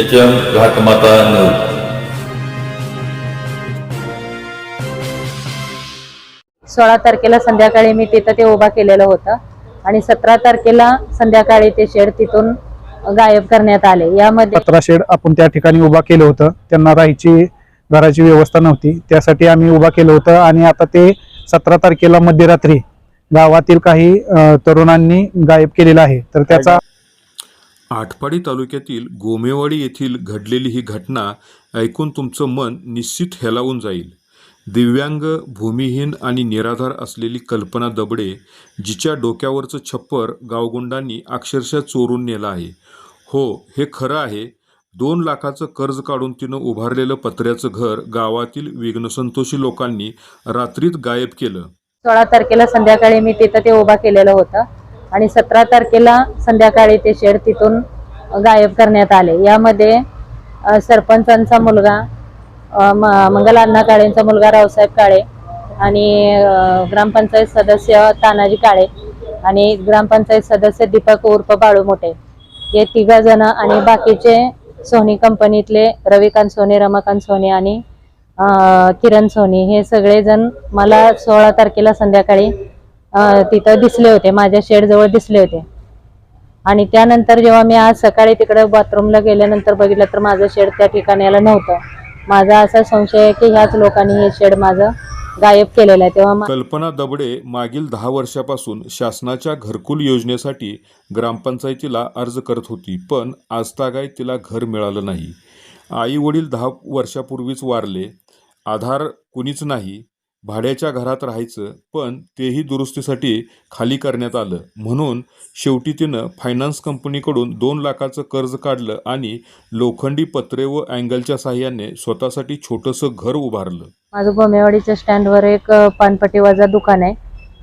H M घाटमाता news सोळा तारखेला संध्याकाळी मी तिथं ते उभा केलेलं होतं आणि सतरा तारखेला संध्याकाळी ते शेड तिथून गायब करण्यात आले. यामध्ये पत्रा शेड आपण त्या ठिकाणी उभा केलं होतं. त्यांना राहायची घराची व्यवस्था नव्हती. त्यासाठी आम्ही उभा केलं होतं आणि आता ते सतरा तारखेला मध्यरात्री गावातील काही अ, तरुणांनी गायब केलेलं आहे. तर त्याचा आटपाडी तालुक्यातील गोमेवाडी येथील घडलेली ही घटना ऐकून तुमचं मन निश्चित हेलावून जाईल. दिव्यांग भूमिहीन आणि निराधार असलेली कल्पना दबडे जिच्या डोक्यावरचं छप्पर गावगुंडांनी अक्षरशः चोरून नेलं आहे. हो हे खरं आहे. दोन लाखाचं कर्ज काढून तिनं उभारलेलं पत्र्याचं घर गावातील विघ्नसंतोषी लोकांनी रात्रीत गायब केलं. सोळा तारखेला संध्याकाळी मी तिथं ते उभा केलेलं होतं. आणि सतरा तारखेला संध्याकाळी ते शेड तिथून गायब करण्यात आले. यामध्ये सरपंचांचा मुलगा म- मंगल अण्णा काळेंचा मुलगा रावसाहेब काळे आणि ग्रामपंचायत सदस्य तानाजी काळे आणि ग्रामपंचायत सदस्य दीपक उर्फ बाळू मोठे. हे तिघा जण आणि बाकीचे सोनी कंपनीतले रविकांत सोने रमाकांत सोने आणि किरण सोनी. हे सगळेजण मला सोळा तारखेला संध्याकाळी तिथं दिसले होते. माझ्या शेडजवळ दिसले होते. आणि त्यानंतर जेव्हा मी आज सकाळी तिकडे बाथरूमला गेल्यानंतर बघितलं तर माझं शेड त्या ठिकाणाला नव्हतं. माझा असा संशय आहे की ह्याच लोकांनी हे शेड माझं गायब केलेलं आहे. तेव्हा कल्पना दबडे मागील दहा वर्षापासून शासनाच्या घरकुल योजनेसाठी ग्रामपंचायतीला अर्ज करत होती पण आजतागाय तिला घर मिळालं नाही. आई वडील दहा वर्षापूर्वीच वारले. आधार कुणीच नाही. भाड्याच्या घरात राहायचं पण तेही दुरुस्तीसाठी खाली करण्यात आलं. म्हणून शेवटी तिनं फायनान्स कंपनीकडून दोन लाखाचं कर्ज काढलं आणि लोखंडी पत्रे व अँगलच्या साह्याने स्वतःसाठी छोटंसं घर उभारलं. माझं गोमेवाडीच्या स्टँडवर एक पानपट्टी वजा दुकान आहे.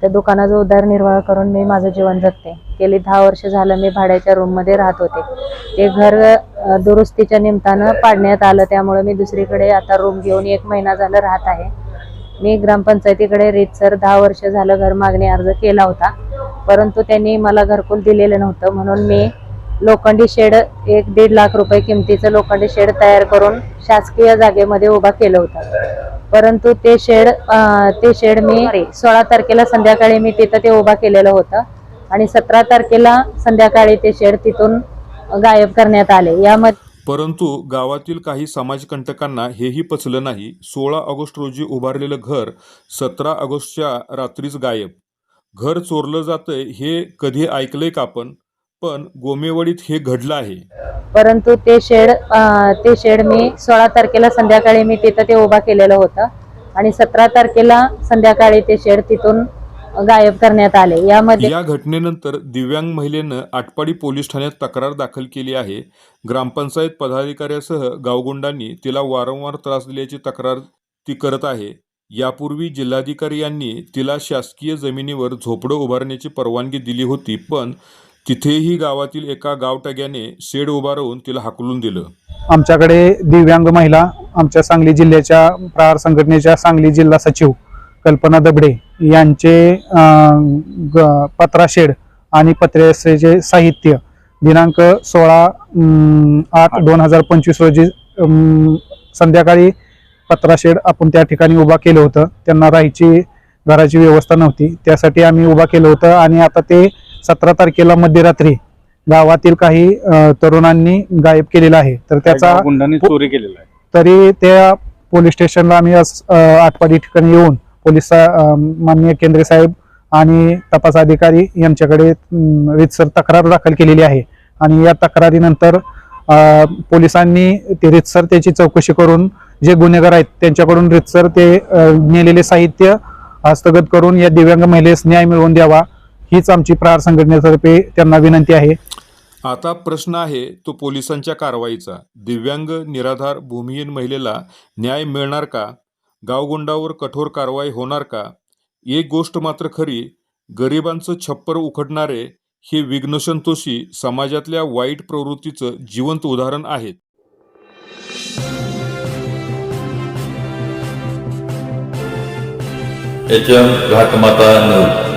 त्या दुकानाचा उदरनिर्वाह करून मी माझं जीवन जगते. गेली दहा वर्ष झालं मी भाड्याच्या रूममध्ये राहत होते. ते घर दुरुस्तीच्या निमित्तानं पाडण्यात आलं. त्यामुळे मी दुसरीकडे आता रूम घेऊन एक महिना झालं राहत आहे. मी ग्रामपंचायतीकडे रीतसर दहा वर्ष झालं घर मागणी अर्ज केला होता. परंतु त्यांनी मला घरकुल दिलेलं नव्हतं. म्हणून मी लोखंडी शेड एक दीड लाख रुपये किमतीचं लोखंडी शेड तयार करून शासकीय जागेमध्ये उभा केलं होतं. परंतु ते शेड ते शेड मी सोळा तारखेला संध्याकाळी मी तिथं ते उभा केलेलं होतं. आणि सतरा तारखेला संध्याकाळी ते शेड तिथून गायब करण्यात आले. यामध्ये परंतु गावातील काही समाजकंटकांना हेही पचलं नाही. सोळा ऑगस्ट रोजी उभारलेलं घर सतरा ऑगस्टच्या रात्रीच गायब. घर चोरलं जातंय हे कधी ऐकलंय का आपण? पण गोमेवाडीत हे घडलं आहे. परंतु ते शेड अं, ते शेड मी सोळा तारखेला संध्याकाळी मी तिथं ते उभा केलेलं होतं. आणि सतरा तारखेला संध्याकाळी ते शेड तिथून गायब करण्यात आले. यामध्ये या घटनेनंतर दिव्यांग महिलेनं आटपाडी पोलीस ठाण्यात तक्रार दाखल केली आहे. ग्रामपंचायत पदाधिकाऱ्यासह गावगुंडांनी तिला वारंवार त्रास दिल्याची तक्रार ती करत आहे. यापूर्वी जिल्हाधिकारी यांनी तिला शासकीय जमिनीवर झोपडं उभारण्याची परवानगी दिली होती पण तिथेही गावातील एका गावटग्याने शेड उभारवून तिला हाकलून दिलं. आमच्याकडे दिव्यांग महिला आमच्या सांगली जिल्ह्याच्या प्रहार संघटनेच्या सांगली जिल्हा सचिव कल्पना दबडे यांचे अ, ग- पत्रा शेड आणि पत्र्याचे साहित्य दिनांक सोळा आठ दोन हजार पंचवीस रोजी संध्याकाळी पत्रा शेड आपण त्या ठिकाणी उभा केलं होतं. त्यांना राहायची घराची व्यवस्था नव्हती. त्यासाठी आम्ही उभा केलं होतं आणि आता ते सतरा तारखेला मध्यरात्री गावातील काही तरुणांनी गायब केलेलं आहे. तर त्याचा गुंडांनी चोरी केलेला आहे. तरी त्या पोलीस स्टेशनला आम्ही आटपाडी ठिकाणी येऊन पोलीस माननीय केंद्रे साहेब आणि तपास अधिकारी यांच्याकडे रितसर रीतसर तक्रार दाखल केलेली आहे. आणि या तक्रारीनंतर पोलिसांनी ते रितसर त्याची चौकशी करून जे गुन्हेगार आहेत त्यांच्याकडून रीतसर ते नेलेले साहित्य हस्तगत करून या दिव्यांग महिलेस न्याय मिळवून द्यावा हीच आमची प्रहार संघटनेतर्फे त्यांना विनंती आहे. आता प्रश्न आहे तो पोलिसांच्या कारवाईचा. दिव्यांग निराधार भूमिहीन महिलेला न्याय मिळणार का? गावगुंडावर कठोर कारवाई होणार का? एक गोष्ट मात्र खरी गरिबांचं छप्पर उखडणारे हे विघ्नसंतोषी समाजातल्या वाईट प्रवृत्तीचं जिवंत उदाहरण आहेत. घाटमाता न्यूज